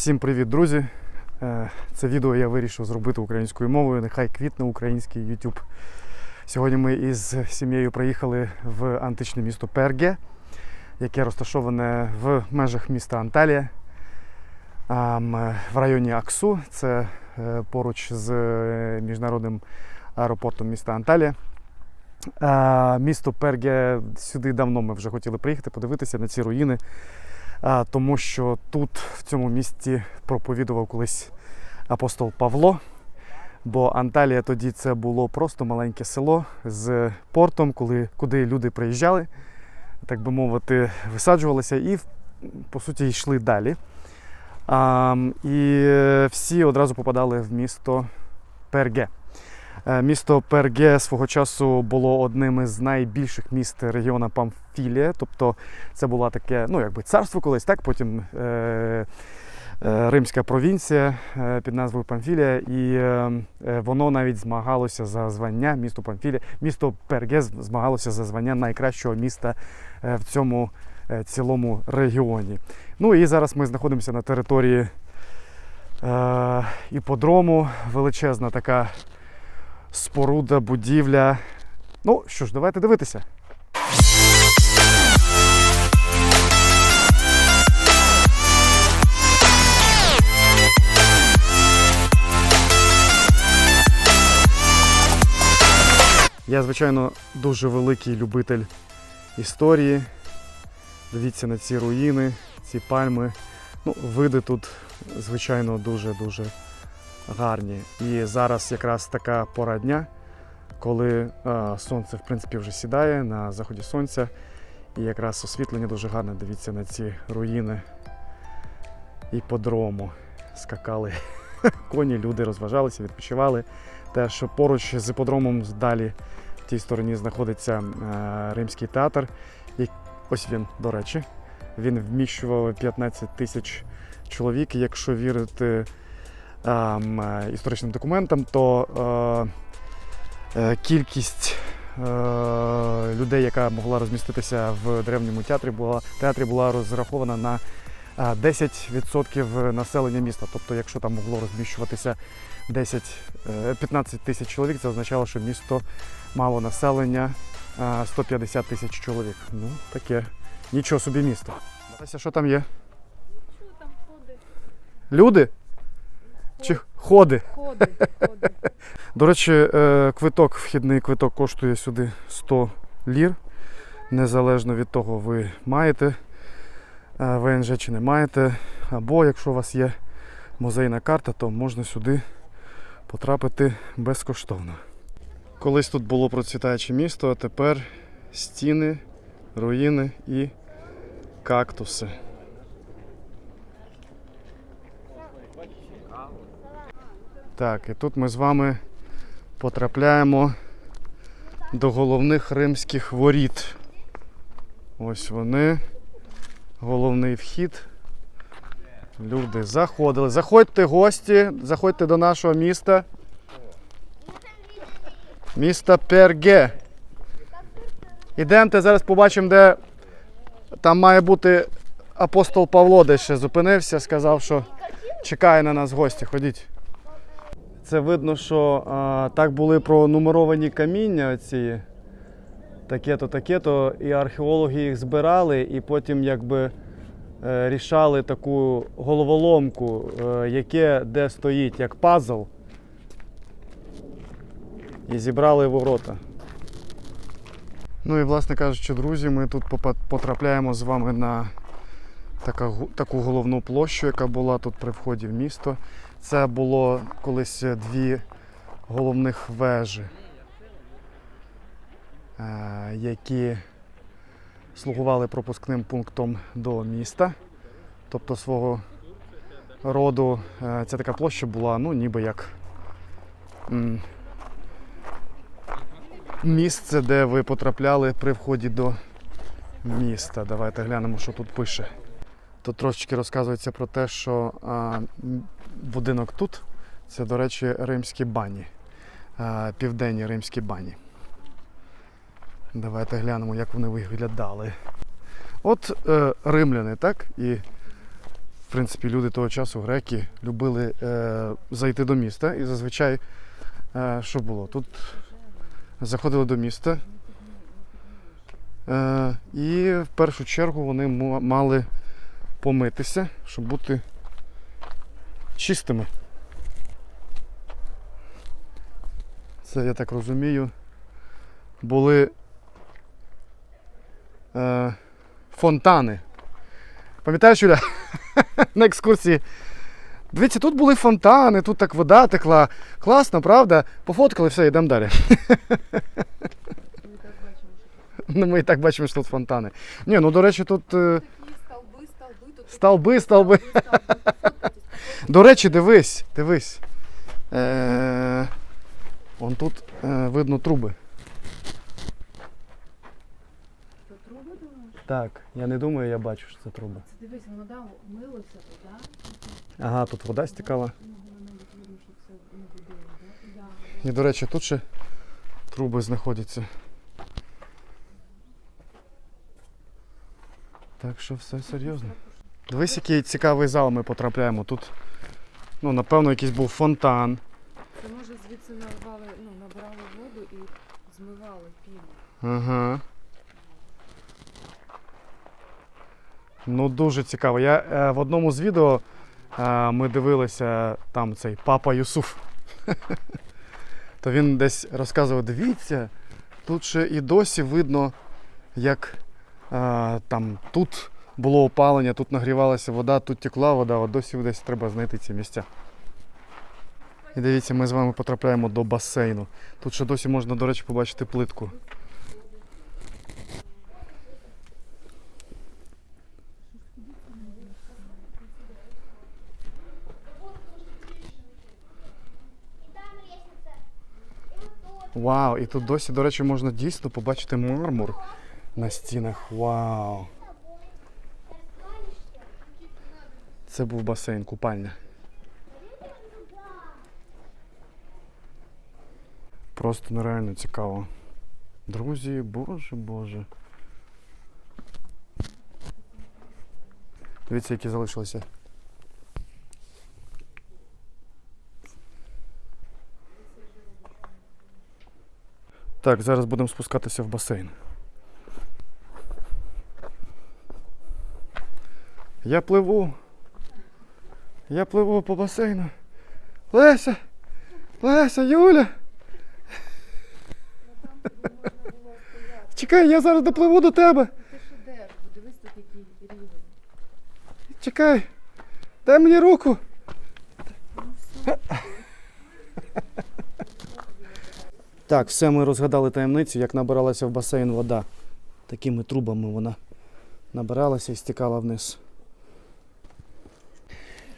Всім привіт, друзі! Е, Це відео я вирішив зробити українською мовою. Нехай квітне український YouTube. Сьогодні ми із сім'єю приїхали в античне місто Перге, яке розташоване в межах міста Анталія в районі Аксу. Це е, поруч з е, міжнародним аеропортом міста Анталія. Місто Перге сюди давно ми вже хотіли приїхати, подивитися на ці руїни. Тому що тут, в цьому місті, проповідував колись апостол Павло. Бо Анталія тоді це було просто маленьке село з портом, коли, куди люди приїжджали, так би мовити, висаджувалися і, по суті, йшли далі. А, і е, всі одразу попадали в місто Перге. Е, Місто Перге свого часу було одним із найбільших міст регіону Памфілія. Тобто це було таке, ну якби царство колись, так потім е, е, римська провінція е, під назвою Памфілія, і е, е, воно навіть змагалося за звання місто Памфілія. Місто Перге змагалося за звання найкращого міста е, в цьому е, цілому регіоні. Ну і зараз ми знаходимося на території е, іподрому. Величезна така споруда, будівля. Ну що ж, давайте дивитися. Я, звичайно, дуже великий любитель історії. Дивіться на ці руїни, ці пальми. Ну, види тут, звичайно, дуже-дуже гарні. І зараз якраз така пора дня, коли е, сонце в принципі вже сідає на заході сонця. І якраз освітлення дуже гарне. Дивіться на ці руїни іподрому. Скакали коні, люди розважалися, відпочивали. Те, що поруч з іподромом далі в тій стороні знаходиться е, римський театр. І ось він, до речі, він вміщував 15 тисяч чоловік. Якщо вірити історичним документам, то е, е, кількість е, людей, яка могла розміститися в древньому театрі, була, театрі була розрахована на е, 10% населення міста. Тобто, якщо там могло розміщуватися 10, е, 15 тисяч чоловік, це означало, що місто мало населення е, 150 тисяч чоловік. Ну, таке. Нічого собі місто. Що там є? Що там ходить? Люди? Чи ходи? Ходи, ходи. До речі, е, квиток, вхідний квиток коштує сюди 100 лір. Незалежно від того, ви маєте е, ВНЖ чи не маєте. Або якщо у вас є музейна карта, то можна сюди потрапити безкоштовно. Колись тут було процвітаюче місто, а тепер стіни, руїни і кактуси. Так, і тут ми з вами потрапляємо до головних римських воріт. Ось вони. Головний вхід. Люди заходили. Заходьте, гості, заходьте до нашого міста. Міста Перге. Ідемте, зараз побачимо, де там має бути апостол Павло, де ще зупинився, сказав, що чекає на нас гості. Ходіть. Це видно, що а, так були пронумеровані каміння ці таке-то, таке-то, і археологи їх збирали, і потім якби е, рішали таку головоломку, е, яке де стоїть, як пазл. І зібрали ворота. Ну і, власне кажучи, друзі, ми тут потрапляємо з вами на таку головну площу, яка була тут при вході в місто. Це було колись дві головних вежі, е, які слугували пропускним пунктом до міста. Тобто свого роду е, ця така площа була, ну, ніби як місце, де ви потрапляли при вході до міста. Давайте глянемо, що тут пише. Тут трошечки розказується про те, що будинок тут це, до речі, римські бані, південні римські бані. Давайте глянемо, як вони виглядали. От е, римляни, так? І в принципі, люди того часу, греки, любили е, зайти до міста. І зазвичай, е, що було? Тут заходили до міста. Е, і в першу чергу вони мали помитися, щоб бути чистими. Це, я так розумію, були е, фонтани. Пам'ятаєш, Юля? На екскурсії. Дивіться, тут були фонтани, тут так вода текла. Класно, правда? Пофоткали, все, йдемо далі. Ну, ми і так бачимо, що тут фонтани. Ні, ну до речі, тут. Столби, столби. До речі, дивись, дивись. Е, вон тут е, видно труби. Це труби, думаєш? Так, я не думаю, я бачу, що це труби. Це дивись, воно да, милося тут, да? Ага, тут вода стікала. Ну, що да? Да. І, до речі, тут ще труби знаходяться. Так що все серйозно. Дивись, який цікавий зал ми потрапляємо. Тут, ну, напевно, якийсь був фонтан. Це може звідси нарвали, ну, набрали воду і змивали піну. Ага. Ну, дуже цікаво. Я е, в одному з відео е, ми дивилися там цей папа Юсуф. То він десь розказував: дивіться, тут ще і досі видно, як е, там тут було опалення, тут нагрівалася вода, тут текла вода, от досі десь треба знайти ці місця. І дивіться, ми з вами потрапляємо до басейну. Тут ще досі можна, до речі, побачити плитку. Вау, і тут досі, до речі, можна дійсно побачити мармур на стінах. Вау. Це був басейн, купальня. Просто нереально цікаво. Друзі, боже, боже. Дивіться, які залишилися. Так, зараз будемо спускатися в басейн. Я пливу. Я пливу по басейну. Леся! Леся, Юля! Чекай, я зараз допливу до тебе. Чекай. Дай мені руку. Так, все ми розгадали таємницю, як набиралася в басейн вода. Такими трубами вона набиралася і стікала вниз.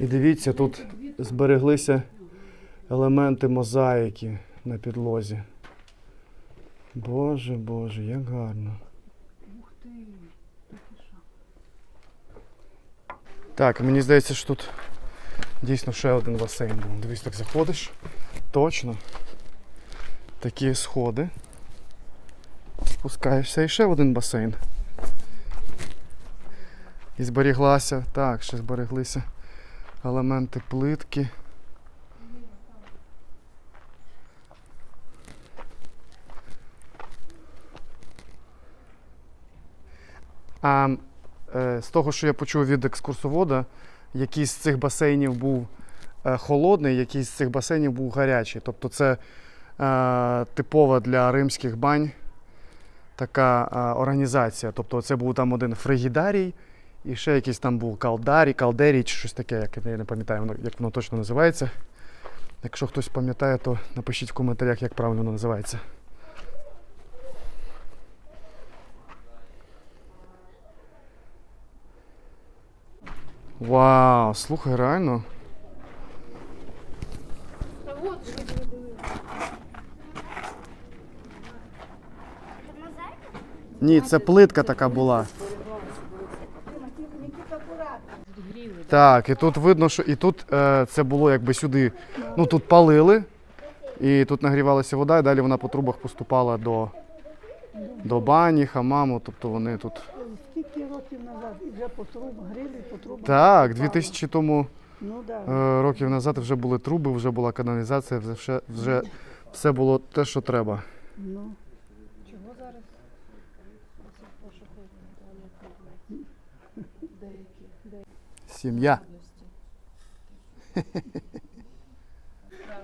І дивіться, тут збереглися елементи мозаїки на підлозі. Боже, Боже, як гарно. Так, мені здається, що тут дійсно ще один басейн був. Дивись, так заходиш. Точно. Такі сходи. Спускаєшся і ще один басейн. І зберіглася. Так, ще збереглися елементи плитки. А е, з того, що я почув від екскурсовода, якийсь з цих басейнів був е, холодний, якийсь з цих басейнів був гарячий. Тобто це е, типова для римських бань така е, організація. Тобто це був там один фригідарій, і ще якийсь там був калдарій, калдерій чи щось таке, як я не пам'ятаю, як воно точно називається. Якщо хтось пам'ятає, то напишіть в коментарях, як правильно воно називається. Вау, слухай, реально. Ні, це плитка така була. Тут гріли, да? Так, і тут видно, що і тут е, це було якби сюди. Ну тут палили, і тут нагрівалася вода, і далі вона по трубах поступала до, до бані, хамаму. Тобто вони тут. Скільки років назад, і вже по трубам, грили по трубам. Так, попало. 2000 тому Ну так. е, років назад вже були труби, вже була каналізація, вже, вже все було те, що треба. Ну, Сім'я.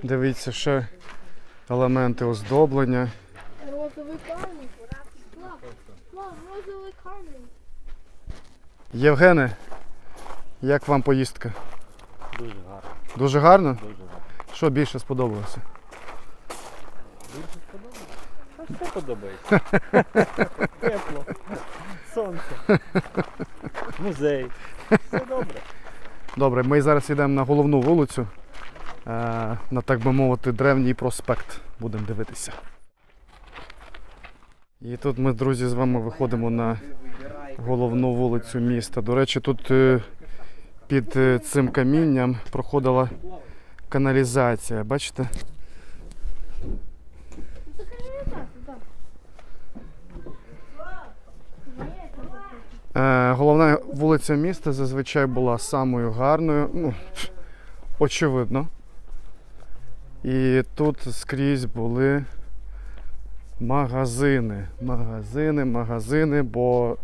Дивіться, ще елементи оздоблення. Розовий камінь. Розовий. Євгене, як вам поїздка? Дуже гарно, Дуже гарно? дуже гарно. Що більше сподобалося? Дуже все подобається. Тепло, сонце, музей. Все добре. Добре, ми зараз йдемо на головну вулицю, е, на так би мовити, древній проспект. Будемо дивитися. І тут ми, друзі, з вами виходимо на головну вулицю міста. До речі, тут е, під е, цим камінням проходила каналізація. Бачите? Е, Головна вулиця міста зазвичай була самою гарною, ну, очевидно. І тут скрізь були магазини. Магазини, магазини, бо,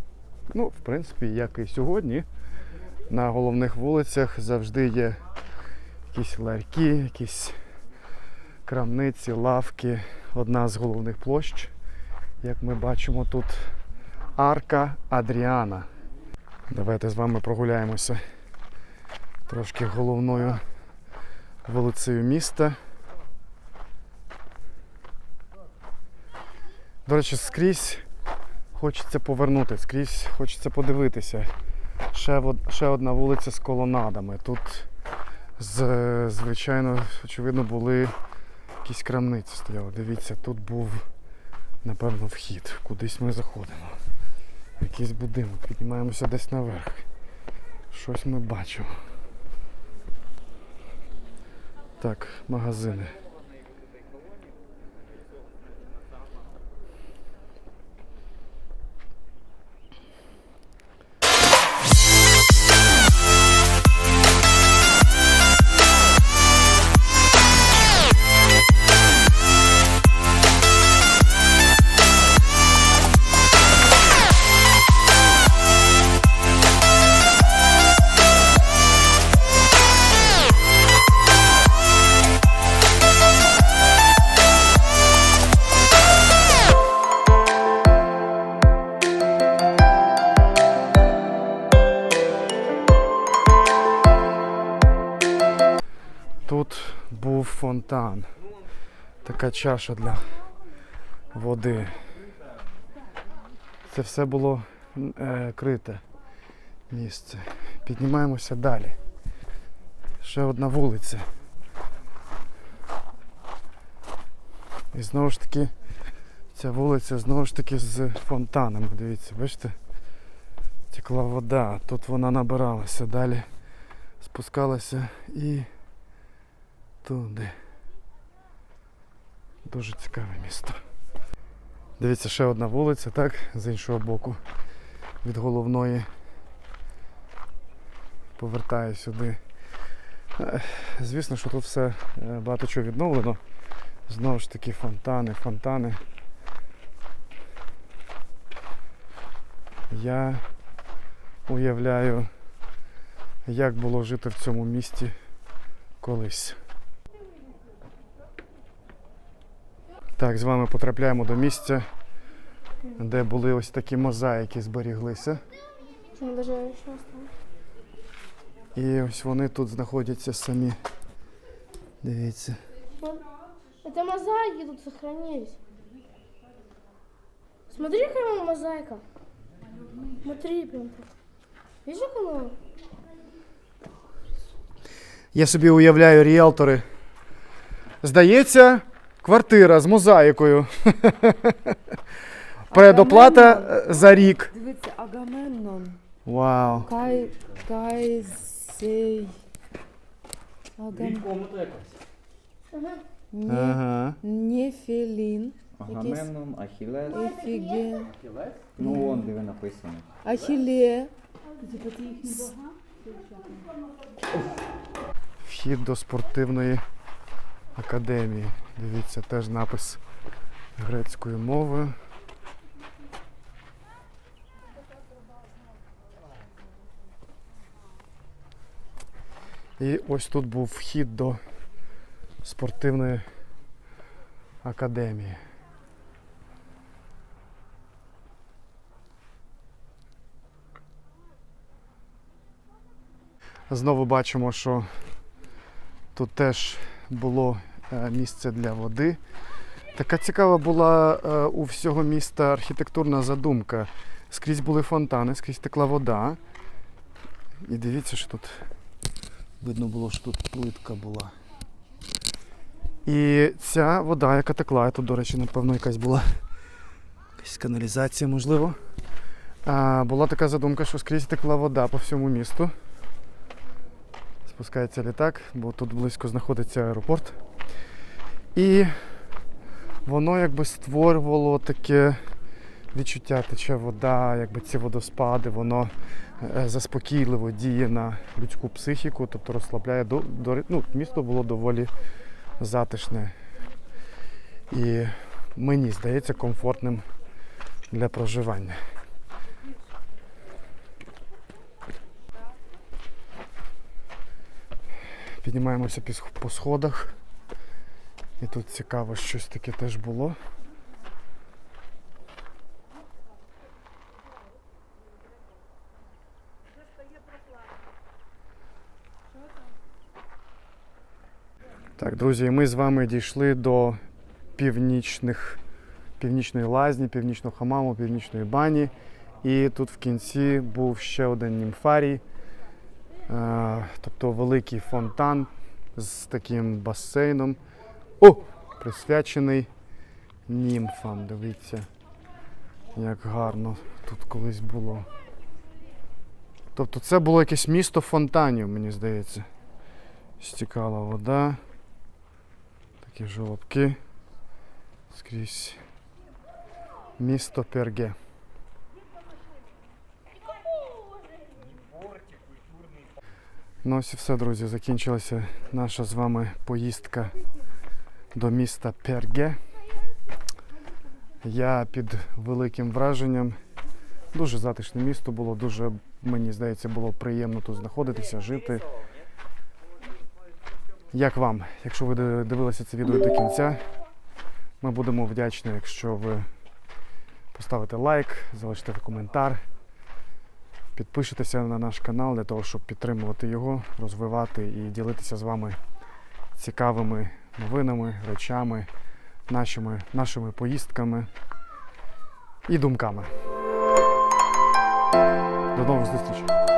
ну, в принципі, як і сьогодні, на головних вулицях завжди є якісь ларьки, якісь крамниці, лавки. Одна з головних площ, як ми бачимо тут, Арка Адріана. Давайте з вами прогуляємося трошки головною вулицею міста. До речі, скрізь хочеться повернути, скрізь хочеться подивитися. Ще, ще одна вулиця з колонадами. Тут, звичайно, очевидно, були якісь крамниці стояли. Дивіться, тут був, напевно, вхід. Кудись ми заходимо. Якийсь будинок, піднімаємося десь наверх. Щось ми бачимо. Так, магазини. Фонтан. Така чаша для води. Це все було е, крите місце. Піднімаємося далі. Ще одна вулиця. І знову ж таки, ця вулиця знову ж таки з фонтанами. Дивіться, бачите? Текла вода. Тут вона набиралася. Далі спускалася і туди. Дуже цікаве місто. Дивіться, ще одна вулиця, так, з іншого боку, від головної. Повертаю сюди. Звісно, що тут все е, багато чого відновлено. Знову ж таки фонтани, фонтани. Я уявляю, як було жити в цьому місті колись. Так, з вами потрапляємо до місця, де були ось такі мозаїки зберіглися. І ось вони тут знаходяться самі. Дивіться. Это мозаики тут сохранились. Смотри, какая мозаика. Смотри, прям. Видишь, она? Я собі уявляю ріелтори. Здається, квартира з мозаїкою. Предоплата е, за рік. Дивіться, Агамемнон. Вау. Кай, Кайсей. Агам... Комната якась. Не, Ага. Нефелін. Агамемнон, Ахілес. Ефіген. Ну, вон де написано. Ахіле. Вхід до спортивної академії. Дивіться, теж напис грецькою мовою. І ось тут був вхід до спортивної академії. Знову бачимо, що тут теж було е, місце для води. Така цікава була е, у всього міста архітектурна задумка. Скрізь були фонтани, скрізь текла вода. І дивіться, що тут видно було, що тут плитка була. І ця вода, яка текла, тут, до речі, напевно, якась була якась каналізація, можливо. Була така задумка, що скрізь текла вода по всьому місту. Спускається літак, бо тут близько знаходиться аеропорт. І воно якби створювало таке відчуття, тече вода, якби ці водоспади, воно е, заспокійливо діє на людську психіку, тобто розслабляє до, до, ну, місто було доволі затишне. І мені здається комфортним для проживання. Піднімаємося по сходах. І тут цікаво, щось таке теж було. Так, друзі, ми з вами дійшли до північних, північної лазні, північного хамаму, північної бані. І тут в кінці був ще один німфарій, тобто великий фонтан з таким басейном. О! Присвячений німфам. Дивіться, як гарно тут колись було. Тобто це було якесь місто фонтанів, мені здається. Стікала вода. Такі жолобки. Скрізь місто Перге. Ну ось і все, друзі. Закінчилася наша з вами поїздка до міста Перге. Я під великим враженням. Дуже затишне місто було, дуже, мені здається, було приємно тут знаходитися, жити. Як вам? Якщо ви дивилися це відео до кінця, ми будемо вдячні, якщо ви поставите лайк, залишите коментар, підпишетеся на наш канал для того, щоб підтримувати його, розвивати і ділитися з вами цікавими новинами, речами, нашими, нашими поїздками і думками. До нових зустрічей!